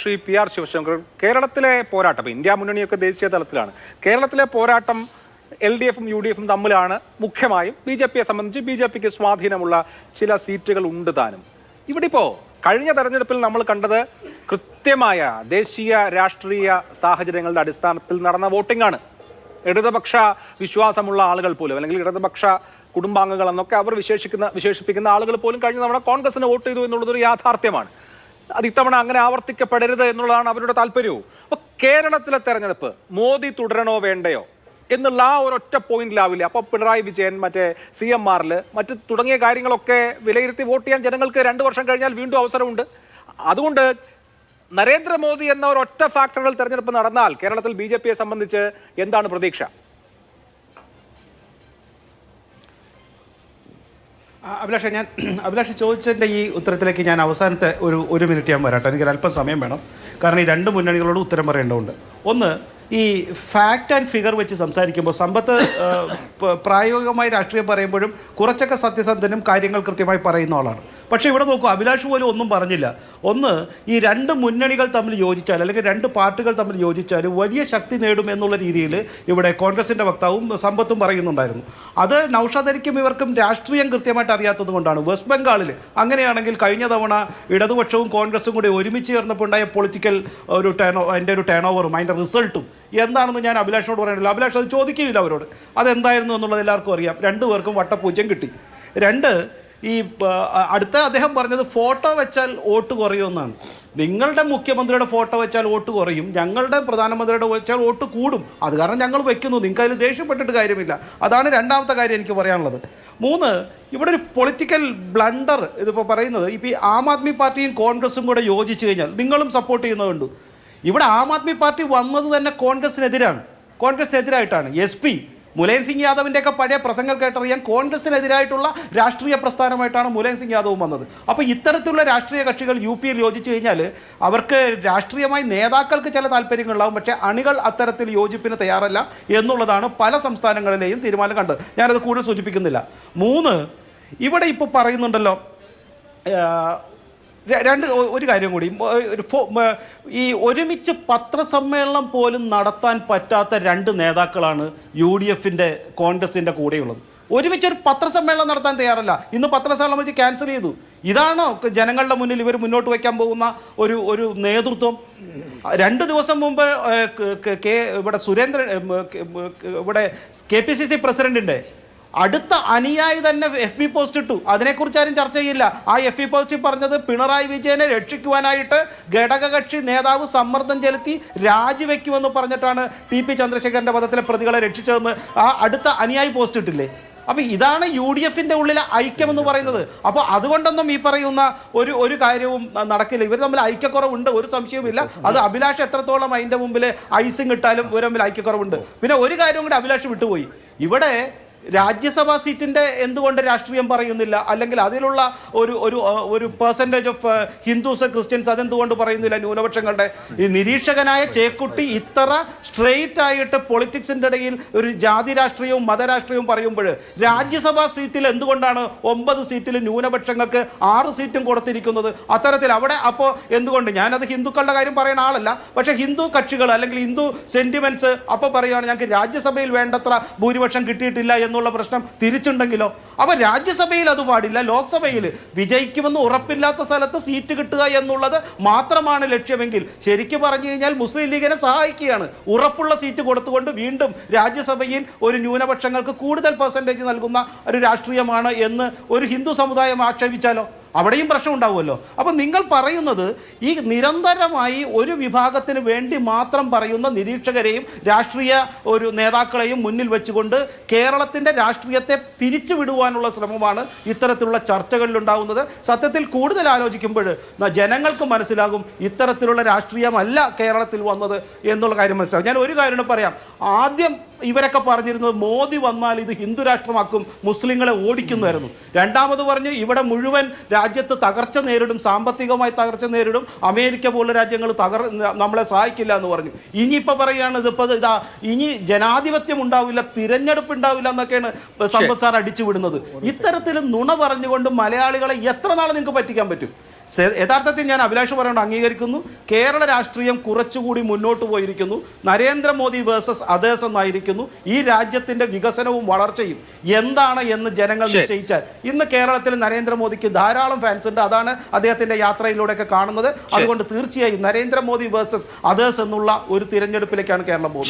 Shri P R Sivasankar കേരളത്തിലെ പോരാട്ടം India മുന്നണിയൊക്കെ ദേശീയ തലത്തിലാണ്. കേരളത്തിലെ പോരാട്ടം എൽ ഡി എഫും യു ഡി എഫും തമ്മിലാണ് മുഖ്യമായും. ബി ജെ പിയെ സംബന്ധിച്ച് ബി ജെ പിക്ക് സ്വാധീനമുള്ള ചില സീറ്റുകൾ ഉണ്ട് താനും. ഇവിടെ ഇപ്പോൾ കഴിഞ്ഞ തെരഞ്ഞെടുപ്പിൽ നമ്മൾ കണ്ടത് കൃത്യമായ ദേശീയ രാഷ്ട്രീയ സാഹചര്യങ്ങളുടെ അടിസ്ഥാനത്തിൽ നടന്ന വോട്ടിംഗ് ആണ് ഇടതുപക്ഷ വിശ്വാസമുള്ള ആളുകൾ പോലും അല്ലെങ്കിൽ ഇടതുപക്ഷ കുടുംബാംഗങ്ങൾ എന്നൊക്കെ അവർ വിശേഷിക്കുന്ന വിശേഷിപ്പിക്കുന്ന ആളുകൾ പോലും കഴിഞ്ഞ തവണ കോൺഗ്രസിന് വോട്ട് ചെയ്തു എന്നുള്ളതൊരു യാഥാർത്ഥ്യമാണ്. അത് ഇത്തവണ അങ്ങനെ ആവർത്തിക്കപ്പെടരുത് എന്നുള്ളതാണ് അവരുടെ താല്പര്യവും. അപ്പൊ കേരളത്തിലെ തെരഞ്ഞെടുപ്പ് മോദി തുടരണോ വേണ്ടയോ എന്നുള്ള ആ ഒരൊറ്റ പോയിന്റിലാവില്ല അപ്പൊ പിണറായി വിജയൻ മറ്റേ സി എം ആറിൽ മറ്റ് തുടങ്ങിയ കാര്യങ്ങളൊക്കെ വിലയിരുത്തി വോട്ട് ചെയ്യാൻ ജനങ്ങൾക്ക് രണ്ടു വർഷം കഴിഞ്ഞാൽ വീണ്ടും അവസരമുണ്ട്. അതുകൊണ്ട് നരേന്ദ്രമോദി എന്ന ഒരൊറ്റ ഫാക്ടറിൽ തെരഞ്ഞെടുപ്പ് നടന്നാൽ കേരളത്തിൽ ബി സംബന്ധിച്ച് എന്താണ് പ്രതീക്ഷ? അഭിലാഷ ഞാൻ അഭിലാഷ് ചോദിച്ചതിന്റെ ഈ ഉത്തരത്തിലേക്ക് ഞാൻ അവസാനത്തെ ഒരു ഒരു മിനിറ്റ് ഞാൻ വരാട്ടെ. എനിക്ക് അല്പം സമയം വേണം. കാരണം ഈ രണ്ട് മുന്നണികളോട് ഉത്തരം പറയേണ്ടതുണ്ട്. ഒന്ന് ഈ ഫാക്റ്റ് ആൻഡ് ഫിഗർ വെച്ച് സംസാരിക്കുമ്പോൾ സമ്പത്ത് പ്രായോഗികമായി രാഷ്ട്രീയം പറയുമ്പോഴും കുറച്ചൊക്കെ സത്യസന്ധനും കാര്യങ്ങൾ കൃത്യമായി പറയുന്ന ആളാണ്. പക്ഷേ ഇവിടെ നോക്കൂ അഭിലാഷ് പോലും ഒന്നും പറഞ്ഞില്ല. ഒന്ന് ഈ രണ്ട് മുന്നണികൾ തമ്മിൽ യോജിച്ചാൽ അല്ലെങ്കിൽ രണ്ട് പാർട്ടികൾ തമ്മിൽ യോജിച്ചാൽ വലിയ ശക്തി നേടും എന്നുള്ള രീതിയിൽ ഇവിടെ കോൺഗ്രസിന്റെ വക്താവും സമ്പത്തും പറയുന്നുണ്ടായിരുന്നു. അത് നൌഷാദരിക്കും ഇവർക്കും രാഷ്ട്രീയം കൃത്യമായിട്ട് അറിയാത്തത് കൊണ്ടാണ്. വെസ്റ്റ് ബംഗാളിൽ അങ്ങനെയാണെങ്കിൽ കഴിഞ്ഞ തവണ ഇടതുപക്ഷവും കോൺഗ്രസും കൂടി ഒരുമിച്ച് ചേർന്നപ്പോൾ ഉണ്ടായ പൊളിറ്റിക്കൽ ഒരു ടേൺ അതിന്റെ ഒരു ടേൺ ഓവറും അതിന്റെ റിസൾട്ടും എന്താണെന്ന് ഞാൻ അഭിലാഷിനോട് പറയാനില്ല. അഭിലാഷ് അത് ചോദിക്കുകയില്ല അവരോട്. അതെന്തായിരുന്നു എന്നുള്ളത് എല്ലാവർക്കും അറിയാം. രണ്ടു പേർക്കും വട്ടപൂജ്യം കിട്ടി. രണ്ട് ഈ അടുത്ത അദ്ദേഹം പറഞ്ഞത് ഫോട്ടോ വെച്ചാൽ വോട്ട് കുറയുമെന്നാണ് നിങ്ങളുടെ മുഖ്യമന്ത്രിയുടെ ഫോട്ടോ വെച്ചാൽ വോട്ട് കുറയും. ഞങ്ങളുടെ പ്രധാനമന്ത്രിയുടെ വെച്ചാൽ വോട്ട് കൂടും. അത് കാരണം ഞങ്ങൾ വെക്കുന്നു. നിങ്ങൾക്ക് അതിൽ ദേഷ്യപ്പെട്ടിട്ട് കാര്യമില്ല. അതാണ് രണ്ടാമത്തെ കാര്യം എനിക്ക് പറയാനുള്ളത്. മൂന്ന് ഇവിടെ ഒരു പൊളിറ്റിക്കൽ ബ്ലണ്ടർ ഇതിപ്പോൾ പറയുന്നത്. ഇപ്പോൾ ഈ ആം ആദ്മി പാർട്ടിയും കോൺഗ്രസും കൂടെ യോജിച്ച് കഴിഞ്ഞാൽ നിങ്ങളും സപ്പോർട്ട് ചെയ്യുന്നത് കണ്ടു. ഇവിടെ ആം ആദ്മി പാർട്ടി വന്നത് തന്നെ കോൺഗ്രസിനെതിരാണ് കോൺഗ്രസിനെതിരായിട്ടാണ് എസ് പി മുലയൻ സിംഗ് യാദവിന്റെ ഒക്കെ പഴയ പ്രസംഗങ്ങൾ കേട്ടറിയാൻ കോൺഗ്രസിനെതിരായിട്ടുള്ള രാഷ്ട്രീയ പ്രസ്ഥാനമായിട്ടാണ് മുലയൻ സിംഗ് യാദവും വന്നത്. അപ്പോൾ ഇത്തരത്തിലുള്ള രാഷ്ട്രീയ കക്ഷികൾ യു പിയിൽ യോജിച്ചു കഴിഞ്ഞാൽ അവർക്ക് രാഷ്ട്രീയമായി നേതാക്കൾക്ക് ചില താല്പര്യങ്ങളുണ്ടാവും പക്ഷേ അണികൾ അത്തരത്തിൽ യോജിപ്പിന് തയ്യാറല്ല എന്നുള്ളതാണ് പല സംസ്ഥാനങ്ങളിലെയും തീരുമാനം കണ്ടത്. ഞാനത് കൂടുതൽ സൂചിപ്പിക്കുന്നില്ല. മൂന്ന് ഇവിടെ ഇപ്പോൾ പറയുന്നുണ്ടല്ലോ രണ്ട് ഒരു കാര്യം കൂടി. ഒരു ഈ ഒരുമിച്ച് പത്രസമ്മേളനം പോലും നടത്താൻ പറ്റാത്ത രണ്ട് നേതാക്കളാണ് യു ഡി എഫിന്റെ കോൺഗ്രസിന്റെ കൂടെയുള്ളത്. ഒരുമിച്ച് ഒരു പത്രസമ്മേളനം നടത്താൻ തയ്യാറല്ല. ഇന്ന് പത്രസമ്മേളനം വെച്ച് ക്യാൻസൽ ചെയ്തു. ഇതാണോ ജനങ്ങളുടെ മുന്നിൽ ഇവർ മുന്നോട്ട് വയ്ക്കാൻ പോകുന്ന ഒരു ഒരു നേതൃത്വം? രണ്ട് ദിവസം മുമ്പ് ക- ഇവിടെ സുരേന്ദ്രൻ ഇവിടെ കെ പി സി സി പ്രസിഡന്റിന്റെ അടുത്ത അനുയായി തന്നെ എഫ് ബി പോസ്റ്റ് ഇട്ടു. അതിനെക്കുറിച്ച് ആരും ചർച്ച ചെയ്യില്ല. ആ എഫ് ബി പോസ്റ്റിൽ പറഞ്ഞത് പിണറായി വിജയനെ രക്ഷിക്കുവാനായിട്ട് ഘടകകക്ഷി നേതാവ് സമ്മർദ്ദം ചെലുത്തി രാജിവെക്കുമെന്ന് പറഞ്ഞിട്ടാണ് ടി പി ചന്ദ്രശേഖരന്റെ പദത്തിലെ പ്രതികളെ രക്ഷിച്ചതെന്ന് ആ അടുത്ത അനുയായി പോസ്റ്റ് ഇട്ടില്ലേ? അപ്പോൾ ഇതാണ് യു ഡി എഫിന്റെ ഉള്ളിലെ ഐക്യമെന്ന് പറയുന്നത്. അപ്പോൾ അതുകൊണ്ടൊന്നും ഈ പറയുന്ന ഒരു ഒരു കാര്യവും നടക്കില്ല. ഇവർ തമ്മിൽ ഐക്യക്കുറവുണ്ട് ഒരു സംശയവുമില്ല. അത് അഭിലാഷ് എത്രത്തോളം അതിന്റെ മുമ്പിൽ ഐസിങ് ഇട്ടാലും ഇവർ തമ്മിൽ ഐക്യക്കുറവുണ്ട്. പിന്നെ ഒരു കാര്യം കൂടി അഭിലാഷ് വിട്ടുപോയി. ഇവിടെ രാജ്യസഭാ സീറ്റിന്റെ എന്തുകൊണ്ട് രാഷ്ട്രീയം പറയുന്നില്ല? അല്ലെങ്കിൽ അതിലുള്ള ഒരു ഒരു ഒരു പെർസെന്റേജ് ഓഫ് ഹിന്ദുസ് ക്രിസ്ത്യൻസ് അതെന്തുകൊണ്ട് പറയുന്നില്ല? ന്യൂനപക്ഷങ്ങളുടെ ഈ നിരീക്ഷകനായ ചേക്കുട്ടി ഇത്ര സ്ട്രെയിറ്റ് ആയിട്ട് പൊളിറ്റിക്സിന്റെ ഇടയിൽ ഒരു ജാതി രാഷ്ട്രീയവും മതരാഷ്ട്രീയവും പറയുമ്പോൾ രാജ്യസഭാ സീറ്റിൽ എന്തുകൊണ്ടാണ് ഒമ്പത് സീറ്റിൽ ന്യൂനപക്ഷങ്ങൾക്ക് ആറ് സീറ്റും കൊടുത്തിരിക്കുന്നത്? അത്തരത്തിൽ അവിടെ അപ്പോൾ എന്തുകൊണ്ട്? ഞാനത് ഹിന്ദുക്കളുടെ കാര്യം പറയുന്ന ആളല്ല. പക്ഷേ ഹിന്ദു കക്ഷികൾ അല്ലെങ്കിൽ ഹിന്ദു സെന്റിമെന്റ്സ് അപ്പോൾ പറയുകയാണ് ഞങ്ങൾക്ക് രാജ്യസഭയിൽ വേണ്ടത്ര ഭൂരിപക്ഷം കിട്ടിയിട്ടില്ല എന്നുള്ള പ്രശ്നം തിരിച്ചുണ്ടെങ്കിലോ? അപ്പോൾ രാജ്യസഭയിൽ അത് പാടില്ല. ലോക്സഭയിൽ വിജയിക്കുമെന്ന് ഉറപ്പില്ലാത്ത സ്ഥലത്ത് സീറ്റ് കിട്ടുക എന്നുള്ളത് മാത്രമാണ് ലക്ഷ്യമെങ്കിൽ ശരിക്കും പറഞ്ഞു കഴിഞ്ഞാൽ മുസ്ലിം ലീഗിനെ സഹായിക്കുകയാണ്. ഉറപ്പുള്ള സീറ്റ് കൊടുത്തുകൊണ്ട് വീണ്ടും രാജ്യസഭയിൽ ഒരു ന്യൂനപക്ഷങ്ങൾക്ക് കൂടുതൽ പെർസെന്റേജ് നൽകുന്ന ഒരു രാഷ്ട്രീയമാണ് എന്ന് ഒരു ഹിന്ദു സമുദായം ആക്ഷേപിച്ചാലോ? അവിടെയും പ്രശ്നം ഉണ്ടാവുമല്ലോ. അപ്പം നിങ്ങൾ പറയുന്നത് ഈ നിരന്തരമായി ഒരു വിഭാഗത്തിന് വേണ്ടി മാത്രം പറയുന്ന നിരീക്ഷകരെയും രാഷ്ട്രീയ ഒരു നേതാക്കളെയും മുന്നിൽ വെച്ചുകൊണ്ട് കേരളത്തിന്റെ രാഷ്ട്രീയത്തെ തിരിച്ചു വിടുവാനുള്ള ശ്രമമാണ് ഇത്തരത്തിലുള്ള ചർച്ചകളിൽ ഉണ്ടാവുന്നത് സത്യത്തിൽ കൂടുതൽ ആലോചിക്കുമ്പോൾ ജനങ്ങൾക്ക് മനസ്സിലാകും ഇത്തരത്തിലുള്ള രാഷ്ട്രീയമല്ല കേരളത്തിൽ വന്നത് എന്നുള്ള കാര്യം മനസ്സിലാകും. ഞാൻ ഒരു കാര്യം പറയാം. ആദ്യം ഇവരൊക്കെ പറഞ്ഞിരുന്നത് മോദി വന്നാൽ ഇത് ഹിന്ദുരാഷ്ട്രമാക്കും മുസ്ലിങ്ങളെ ഓടിക്കുന്നതായിരുന്നു. രണ്ടാമത് പറഞ്ഞ് ഇവിടെ മുഴുവൻ രാജ്യത്ത് തകർച്ച നേരിടും സാമ്പത്തികമായി തകർച്ച നേരിടും അമേരിക്ക പോലുള്ള രാജ്യങ്ങൾ തകർ നമ്മളെ സഹായിക്കില്ല എന്ന് പറഞ്ഞു. ഇനിയിപ്പോൾ പറയുകയാണ് ഇതിപ്പോൾ ഇതാ ഇനി ജനാധിപത്യം ഉണ്ടാവില്ല തിരഞ്ഞെടുപ്പ് ഉണ്ടാവില്ല എന്നൊക്കെയാണ് സമ്പത്ത് സാർ അടിച്ചു വിടുന്നത് ഇത്തരത്തിൽ നുണ പറഞ്ഞുകൊണ്ട് മലയാളികളെ എത്ര നാൾ നിങ്ങൾക്ക് പറ്റിക്കാൻ പറ്റും? യഥാർത്ഥത്തിൽ ഞാൻ അഭിലാഷ് പറയുന്നത് അംഗീകരിക്കുന്നു. കേരള രാഷ്ട്രീയം കുറച്ചുകൂടി മുന്നോട്ട് പോയിരിക്കുന്നു. നരേന്ദ്രമോദി വേഴ്സസ് അതേഴ്സ് എന്നായിരിക്കുന്നു. ഈ രാജ്യത്തിന്റെ വികസനവും വളർച്ചയും എന്താണ് എന്ന് ജനങ്ങൾ നിശ്ചയിച്ചാൽ ഇന്ന് കേരളത്തിൽ നരേന്ദ്രമോദിക്ക് ധാരാളം ഫാൻസ് ഉണ്ട്. അതാണ് അദ്ദേഹത്തിന്റെ യാത്രയിലൂടെയൊക്കെ കാണുന്നത്. അതുകൊണ്ട് തീർച്ചയായും നരേന്ദ്രമോദി വേഴ്സസ് അതേഴ്സ് എന്നുള്ള ഒരു തിരഞ്ഞെടുപ്പിലേക്കാണ് കേരളം പോകുന്നത്.